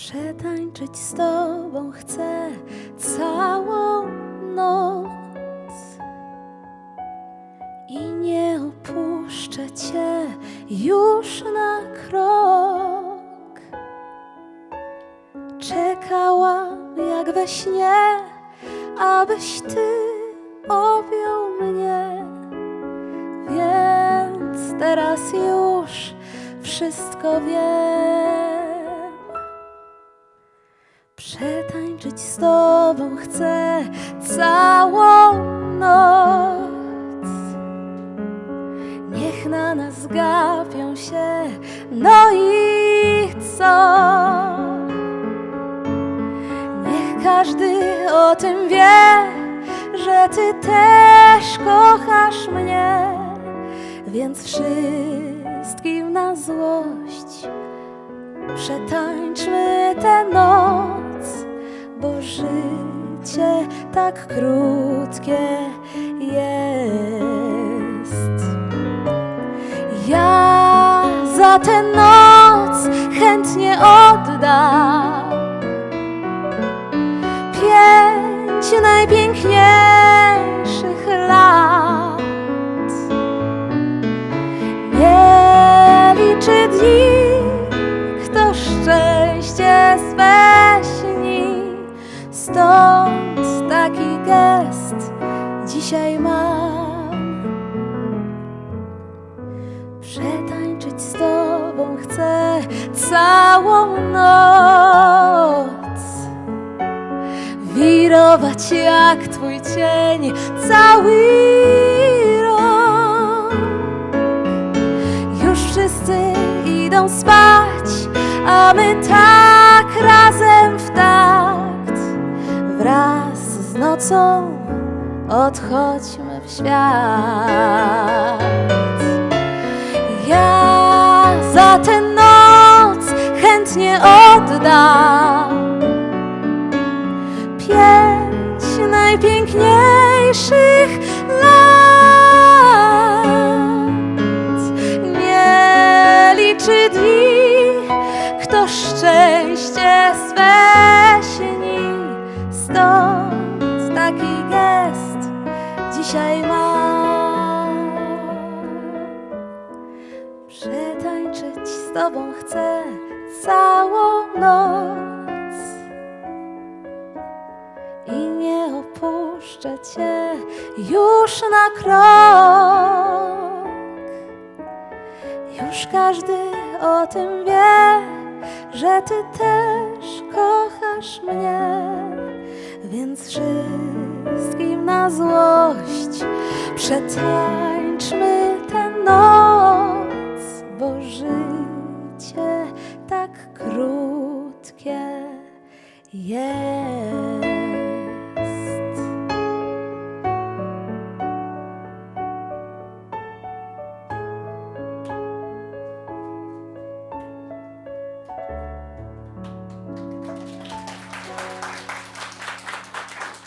Przetańczyć z Tobą chcę całą noc i nie opuszczę Cię już na krok. Czekałam jak we śnie, abyś Ty objął mnie, więc teraz już wszystko wiem. Przetańczyć z Tobą chcę całą noc. Niech na nas gapią się, no i co? Niech każdy o tym wie, że Ty też kochasz mnie, więc wszystkim na złość przetańczmy tę noc, życie tak krótkie jest. Ja za tę noc chętnie oddam pięć najpiękniejszych lat. Nie liczy dni, taki gest dzisiaj mam. Przetańczyć z Tobą chcę całą noc. Wirować jak Twój cień cały rok. Już wszyscy idą spać, a my tak nocą odchodźmy w świat. Ja za tę noc chętnie oddam pięć najpiękniejszych z Tobą chcę całą noc. I nie opuszczę Cię już na krok. Już każdy o tym wie, że Ty też kochasz mnie, więc wszystkim na złość przetańczmy tak krótkie jest.